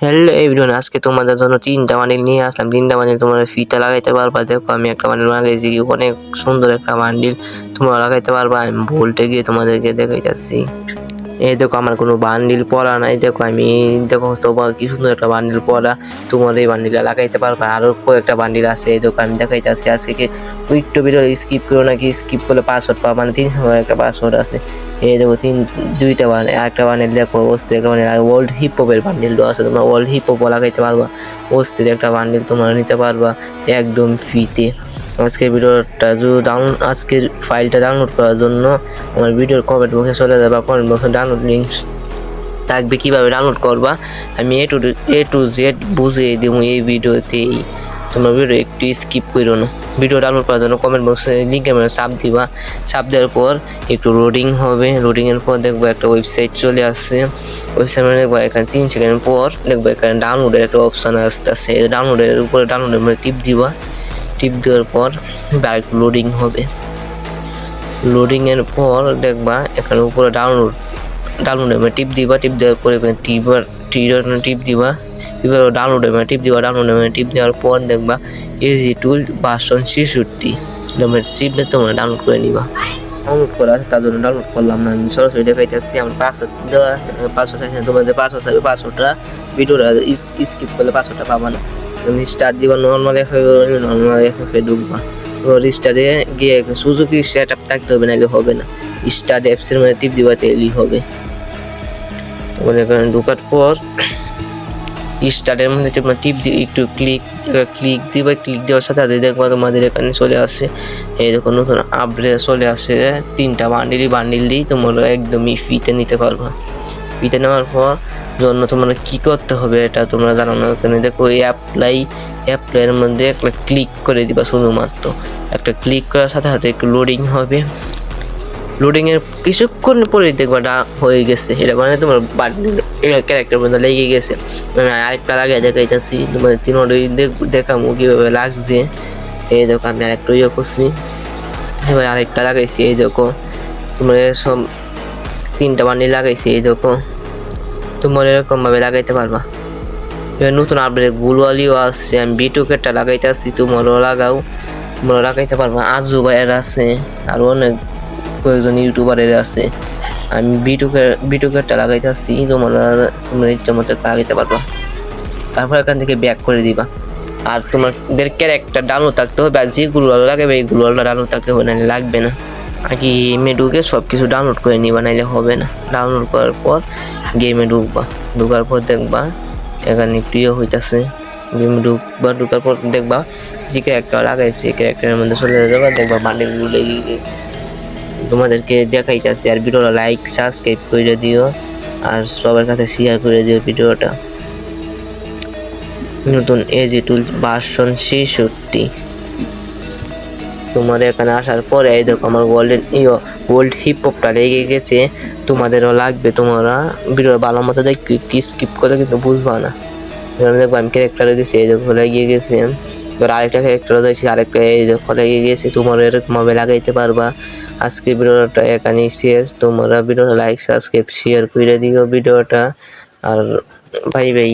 Hello everyone আজকে তোমাদের জন্য তিনটা বান্ডিল নিয়ে আসলাম। তিনটা বান্ডিল তোমরা ফিতা লাগাইতে পারবা। দেখো, আমি একটা বান্ডিল লাগাইছি অনেক সুন্দর একটা বান্ডিল তোমরা লাগাইতে পারবা। আমি ভোল্টে গিয়ে তোমাদেরকে দেখাইতেছি। এই দেখো আমার কোনো বান্ডিল পরা নাই, দেখো আমি, দেখো তোমার কি সুন্দর একটা বান্ডিল পরা, তোমার এই বান্ডিলটা লাগাইতে পারবে। আরও কয়েকটা বান্ডিল আছে, এই দেখো আমি দেখাইতে দেখাইতেছি আজকে উইট্টো ভিডিও স্কিপ করো নাকি স্কিপ করলে পাসওয়ার্ড পাবা? মানে করে একটা পাসওয়ার্ড আছে। এই দেখো তিন, দুইটা বান্ডিল একটা বান্ডিল দেখো, অস্থির একটা বান্ডিল, আর ওয়ার্ল্ড হিপ হপের বান্ডিলও আছে, তোমরা ওয়ার্ল্ড হিপ হপ লাগাইতে পারবা। অস্থির একটা বান্ডিল তোমরা নিতে পারবা, একদম ফ্রিতে আজকের ভিডিওটা যদি ডাউনলোড আজকের ফাইলটা ডাউনলোড করার জন্য আমার ভিডিওর কমেন্ট বক্সে চলে যাবে বা কমেন্ট বক্সে ডাউনলোড লিঙ্ক থাকবে। কীভাবে ডাউনলোড করবা? আমি A to A to Z বুঝিয়ে দেবো এই ভিডিওতেই। তোমরা ভিডিও একটু স্কিপ করো না। ভিডিও ডাউনলোড করার জন্য কমেন্ট বক্সে লিঙ্কে মানে চাপ দিবা। চাপ দেওয়ার পর একটু লোডিং হবে। লোডিংয়ের পর দেখব একটা ওয়েবসাইট চলে আসছে। ওয়েবসাইট মানে দেখব এখানে তিন সেকেন্ড পর দেখব এখানে ডাউনলোডের একটা অপশান আসতে আসতেছে। ডাউনলোডের উপরে ডাউনলোডের মধ্যে টিপ দিবা। টিপ দেওয়ার পর ডাইরেক্ট লোডিং হবে। লোডিংয়ের পর দেখবা এখানে উপরে ডাউনলোড ডাউনলোড হবে টিপ দিবা, টিপ দেওয়ার পরে এখানে টিপবার টিপ দিবা, এবার ডাউনলোড হবে টিপ দিবা ডাউনলোড হবে টিপ দেওয়ার পর দেখবা এজি টুল বাসন ছেষট্টি চিপলে তোমরা ডাউনলোড করে নিবা। ডাউনলোড করা আছে, তার জন্য ডাউনলোড করলাম না, আমি সরাসরি দেখাইতে আসছি আমার পাসওয়ার্ড দেওয়া পাসওয়ার্ড আছে, তোমাদের পাসওয়ার্ড পাসওয়ার্ডটা ভিডিওটা স্কিপ করলে পাসওয়ার্ডটা পাবা না। স্টার দিবা নর্মাল এফ নর্মাল এফ এ ঢুকবা। স্টারে গিয়ে সুজুকি সেট আপ থাকতে হবে, নাহলে হবে না। স্টার অ্যাপসের মধ্যে টিপ দিবা তেলই হবে। তখন এখানে ঢোকার পর স্টার্টের মধ্যে তোমরা টিপ দিয়ে একটু ক্লিক ক্লিক দিবা ক্লিক দেওয়ার সাথে সাথে দেখবা তোমাদের এখানে চলে আসে দেখো নতুন আপডেট চলে আসে, তিনটা বান্ডিলই বান্ডিল দিই তোমরা একদমই ফ্রিতে নিতে পারবা। ফ্রিতে নেওয়ার পর জন্য তোমরা কি করতে হবে এটা তোমরা জানো না এখানে দেখো অ্যাপ্লাই অ্যাপ্লাইয়ের মধ্যে একটা ক্লিক করে দিবা শুধুমাত্র। একটা ক্লিক করার সাথে সাথে একটু লোডিং হবে। লোডিংয়ের কিছুক্ষণ পরে দেখবা এটা হয়ে গেছে। এটা মানে তোমার ক্যারেক্টার মধ্যে লেগে গেছে। আমি আরেকটা লাগে দেখাইতেছি, তোমাদের তিনটাই দেখামো কীভাবে লাগছে। এই দেখো আমি আরেকটা ইয়ে করছি। এবার আরেকটা লাগাইছি, এই দেখো। তোমার সব তিনটা বান্ডি লাগাইছি, এই দেখো। তোমরা এরকমভাবে লাগাইতে পারবা। এবার নতুন আপডেট গুলওয়ালিও আসছে, আমি বিটুকেরটা লাগাইতে আসছি, তোমরাও লাগাও তোমরা লাগাইতে পারবা। আজু ভাইয়ের আছে, আর অনেক কয়েকজন ইউটিউবারের আছে। আমি বিটুকের বিটুকেরটা লাগাইতে আসছি, তোমরা তোমরা ইচ্ছা মতো লাগাইতে পারবা। তারপর এখান থেকে ব্যাক করে দিবা। আর তোমাদের ক্যারেক্টার ডাউনলোড থাকতে হবে, আর যেগুলো লাগাবে এইগুলো ডাউনলোড থাকতে হবে না লাগবে না। আগে গেমে ঢুকে সব কিছু ডাউনলোড করে নিবা, নাইলে হবে না। ডাউনলোড করার পর গেমে ঢুকবা। ঢুকার পর দেখবা, এখানে একটু ইয়ে হইতাছে। গেমে ঢুকবা, ঢুকার পর দেখবা যে ক্যারেক্টার লাগাইছে, এই ক্যারেক্টারের মধ্যে চলে যাবা দেখবা বান্ডেলগুলো লেগে গেছে। তোমাদেরকে দেখাইতেছে আর ভিডিওটা লাইক সাবস্ক্রাইব করে দিও আর সবার কাছে শেয়ার করে দিও ভিডিওটা। নতুন এজি টুলস ভার্সন ছেষট্টি। তোমার এখানে আসার পরে, এই দেখো আমার গোল্ডেন ইয়ে গোল্ড হিপ হপটা লেগে গেছে। তোমাদেরও লাগবে, তোমরা ভিডিও ভালো মতো দেখি কি স্কিপ করে কিন্তু বুঝবা না। এখানে দেখব আমি ক্যারেক্টারে গেছি এই দেখো লেগে গেছে। এবার আরেকটা ক্যারেক্টার রয়েছে আরেকটা এই দেখো লেগে গেছে তোমরা এরকমভাবে লাগাইতে পারবা। আজকে ভিডিওটা এখানেই শেষ, তোমরা ভিডিওটা লাইক সাবস্ক্রাইব শেয়ার করে দিও ভিডিওটা। আর বাই বাই